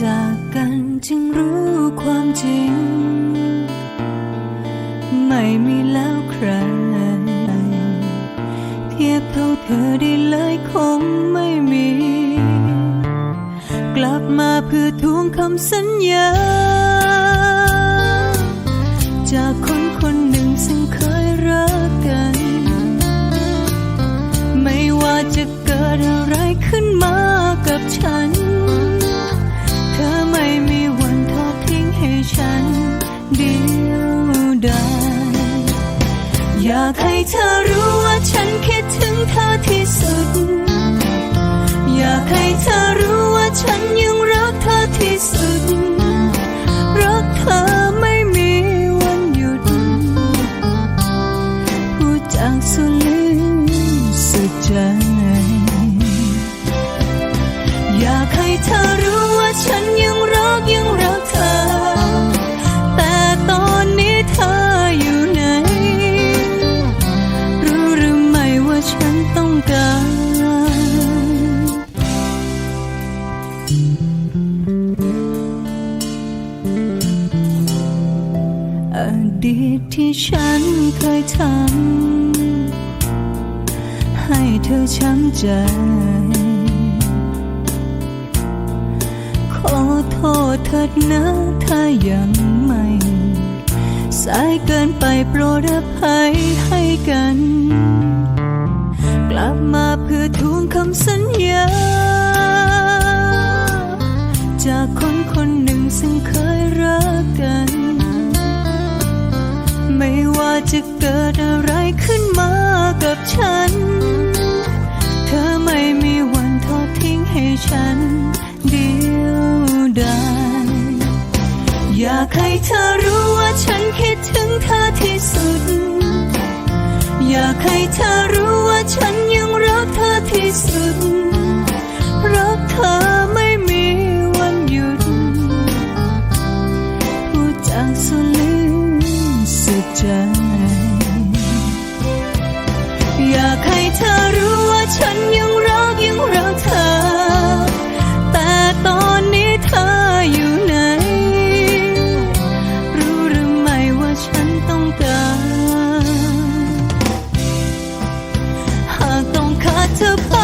จากกันจึงรู้ความจริง ไม่มีแล้วใคร เทียบเท่าเธอได้เลยคงไม่มี กลับมาเพื่อทวงคำสัญญา ยวดอยากให้เธอรู้ว่าฉันคิดถึงเธอที่สุด อยากให้เธอรู้ว่าฉันยังรักเธอที่สุด รักเธอไม่มีวันหยุด พูดจากสุดลึกสุดใจ ดีตที่ฉันเคยทำให้เธอช้ำใจ ขอโทษเถิดนะถ้ายังไม่ สายเกินไปโปรดอภัยให้กัน กลับมาเพื่อทวงคำสัญ จะเกิดอะไรขึ้นมากับฉัน เธอไม่มีวันทอดทิ้งให้ฉัน เดียวดายอยากให้เธอรู้ว่าฉันคิดถึงเธอที่สุด อยากให้เธอรู้ว่าฉันยังรักเธอที่สุด อยากให้เธอรู้ว่าฉันยังรักยังรักเธอ แต่ตอนนี้เธออยู่ไหน รู้หรือไม่ว่าฉันต้องการ หากต้องขาดเธอไป